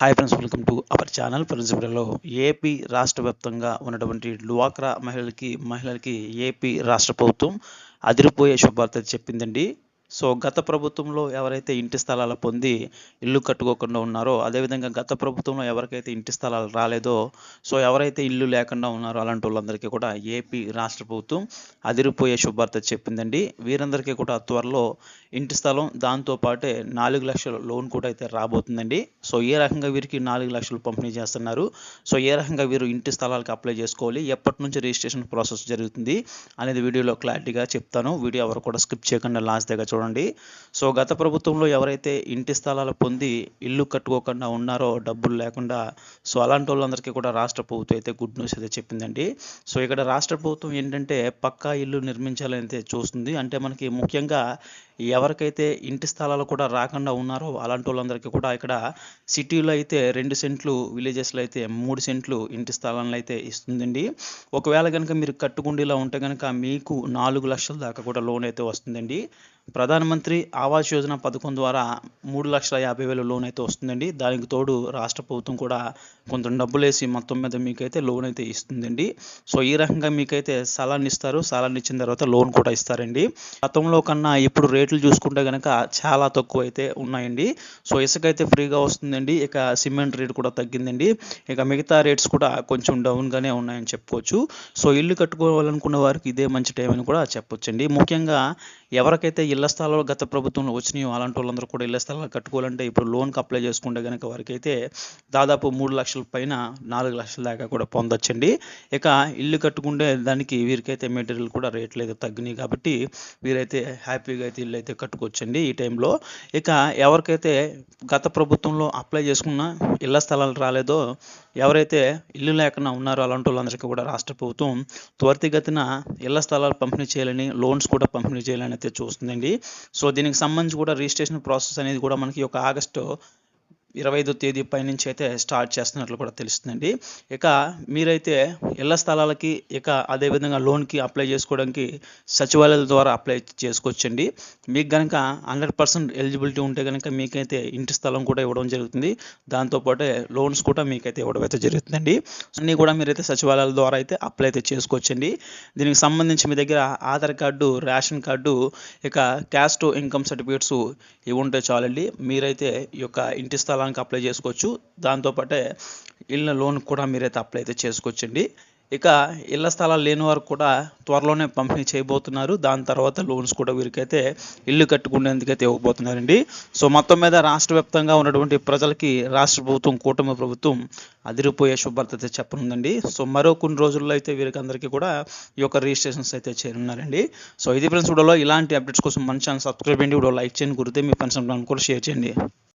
Hi friends welcome to our channel friends వీడియోలో AP రాష్ట్ర వ్యాప్తంగా ఉన్నటువంటి డ్వాక్రా మహిళలకి మహిళలకి ఏపీ రాష్ట్ర ప్రభుత్వం అదిరిపోయే శుభార్త చెప్పిందండి. సో గత ప్రభుత్వంలో ఎవరైతే ఇంటి స్థలాలు పొంది ఇల్లు కట్టుకోకుండా ఉన్నారో అదేవిధంగా గత ప్రభుత్వంలో ఎవరికైతే ఇంటి స్థలాలు రాలేదో సో ఎవరైతే ఇల్లు లేకుండా ఉన్నారో అలాంటి వాళ్ళందరికీ కూడా ఏపీ రాష్ట్ర ప్రభుత్వం అదిరిపోయే శుభార్త చెప్పిందండి. వీరందరికీ కూడా త్వరలో ఇంటి స్థలం దాంతో పాటే నాలుగు లక్షల లోన్ కూడా అయితే రాబోతుందండి. సో ఏ రకంగా వీరికి నాలుగు లక్షలు పంపిణీ చేస్తున్నారు సో ఏ రకంగా వీరు ఇంటి స్థలాలకు అప్లై చేసుకోవాలి ఎప్పటి నుంచి రిజిస్ట్రేషన్ ప్రాసెస్ జరుగుతుంది అనేది వీడియోలో క్లారిటీగా చెప్తాను. వీడియో ఎవరు కూడా స్కిప్ చేయకుండా లాస్ట్ దగ్గర చూడండి. సో గత ప్రభుత్వంలో ఎవరైతే ఇంటి స్థలాలు పొంది ఇల్లు కట్టుకోకుండా ఉన్నారో డబ్బులు లేకుండా సో అలాంటి వాళ్ళందరికీ కూడా రాష్ట్ర ప్రభుత్వం అయితే గుడ్ న్యూస్ అయితే చెప్పిందండి. సో ఇక్కడ రాష్ట్ర ప్రభుత్వం ఏంటంటే పక్కా ఇల్లు నిర్మించాలని అయితే చూస్తుంది. అంటే మనకి ముఖ్యంగా ఎవరికైతే ఇంటి స్థలాలు కూడా రాకుండా ఉన్నారో అలాంటి వాళ్ళందరికీ కూడా ఇక్కడ సిటీలో అయితే రెండు సెంట్లు విలేజెస్లో అయితే మూడు సెంట్లు ఇంటి స్థలాలను అయితే ఇస్తుందండి. ఒకవేళ కనుక మీరు కట్టుకుండేలా ఉంటే కనుక మీకు నాలుగు లక్షల దాకా కూడా లోన్ అయితే వస్తుందండి. ప్రధానమంత్రి ఆవాస్ యోజన పథకం ద్వారా మూడు లక్షల యాభై వేల లోన్ అయితే వస్తుందండి. దానికి తోడు రాష్ట్ర ప్రభుత్వం కూడా కొంత డబ్బులు వేసి మొత్తం మీద మీకైతే లోన్ అయితే ఇస్తుందండి. సో ఈ రకంగా మీకైతే స్థలాన్ని ఇస్తారు. స్థలాన్ని ఇచ్చిన తర్వాత లోన్ కూడా ఇస్తారండి. గతంలో కన్నా ఇప్పుడు రేట్లు చూసుకుంటే కనుక చాలా తక్కువ అయితే ఉన్నాయండి. సో ఇసుక అయితే ఫ్రీగా వస్తుందండి. ఇక సిమెంట్ రేట్ కూడా తగ్గిందండి. ఇక మిగతా రేట్స్ కూడా కొంచెం డౌన్గానే ఉన్నాయని చెప్పుకోవచ్చు. సో ఇల్లు కట్టుకోవాలనుకున్న వారికి ఇదే మంచి టైం అని కూడా చెప్పొచ్చండి. ముఖ్యంగా ఎవరికైతే ఇళ్ళ స్థలాలు గత ప్రభుత్వంలో వచ్చినాయో అలాంటి వాళ్ళందరూ కూడా ఇళ్ళ స్థలాలు కట్టుకోవాలంటే ఇప్పుడు లోన్కి అప్లై చేసుకుంటే కనుక వారికైతే దాదాపు మూడు లక్షల పైన నాలుగు లక్షల దాకా కూడా పొందొచ్చండి. ఇక ఇల్లు కట్టుకుంటే దానికి వీరికైతే మెటీరియల్ కూడా రేట్లు అయితే తగ్గినాయి కాబట్టి వీరైతే హ్యాపీగా అయితే ఇల్లు అయితే కట్టుకోవచ్చండి ఈ టైంలో. ఇక ఎవరికైతే గత ప్రభుత్వంలో అప్లై చేసుకున్న ఇళ్ళ స్థలాలు రాలేదో ఎవరైతే ఇల్లు లేకుండా ఉన్నారో అలాంటి వాళ్ళందరికీ కూడా రాష్ట్ర ప్రభుత్వం త్వరితగతిన ఇళ్ళ స్థలాలు పంపిణీ చేయాలని లోన్స్ కూడా పంపిణీ చేయాలని అయితే చూస్తుందండి. సో దీనికి సంబంధించి కూడా రిజిస్ట్రేషన్ ప్రాసెస్ అనేది కూడా మనకి ఒక ఆగస్టు ఇరవై ఐదో తేదీ పై నుంచి అయితే స్టార్ట్ చేస్తున్నట్లు కూడా తెలుస్తుందండి. ఇక మీరైతే ఇళ్ళ స్థలాలకి ఇక అదేవిధంగా లోన్కి అప్లై చేసుకోవడానికి సచివాలయాల ద్వారా అప్లై చేసుకోవచ్చండి. మీకు కనుక హండ్రెడ్ పర్సెంట్ ఎలిజిబిలిటీ ఉంటే కనుక మీకైతే ఇంటి స్థలం కూడా ఇవ్వడం జరుగుతుంది. దాంతోపాటే లోన్స్ కూడా మీకైతే ఇవ్వడం అయితే జరుగుతుందండి. అన్నీ కూడా మీరైతే సచివాలయాల ద్వారా అయితే అప్లై అయితే చేసుకోవచ్చండి. దీనికి సంబంధించి మీ దగ్గర ఆధార్ కార్డు రేషన్ కార్డు ఇక క్యాస్ట్ ఇన్కమ్ సర్టిఫికేట్స్ ఇవి ఉంటే చాలండి. మీరైతే ఈ యొక్క ఇంటి స్థలానికి అప్లై చేసుకోవచ్చు. దాంతోపాటే ఇళ్ళ లోన్ కూడా మీరైతే అప్లై అయితే చేసుకోవచ్చండి. ఇక ఇళ్ళ స్థలాలు లేని వారు కూడా త్వరలోనే పంపిణీ చేయబోతున్నారు. దాని తర్వాత లోన్స్ కూడా వీరికైతే ఇల్లు కట్టుకునేందుకైతే ఇవ్వబోతున్నారండి. సో మొత్తం మీద రాష్ట్ర వ్యాప్తంగా ఉన్నటువంటి ప్రజలకి రాష్ట్ర ప్రభుత్వం కూటమి ప్రభుత్వం అదిరిపోయే శుభార్త అయితే చెప్పనుందండి. సో మరో కొన్ని రోజుల్లో అయితే వీరికి అందరికీ కూడా ఈ యొక్క రిజిస్ట్రేషన్స్ అయితే చేరున్నారండి. సో ఇది ఫ్రెండ్స్ వీడియోలో ఇలాంటి అప్డేట్స్ కోసం మన ఛానల్ సబ్స్క్రైబ్ చేయండి. వీడియో లైక్ చేయండి. గురితే మీ ఫ్రెండ్స్ కూడా షేర్ చేయండి.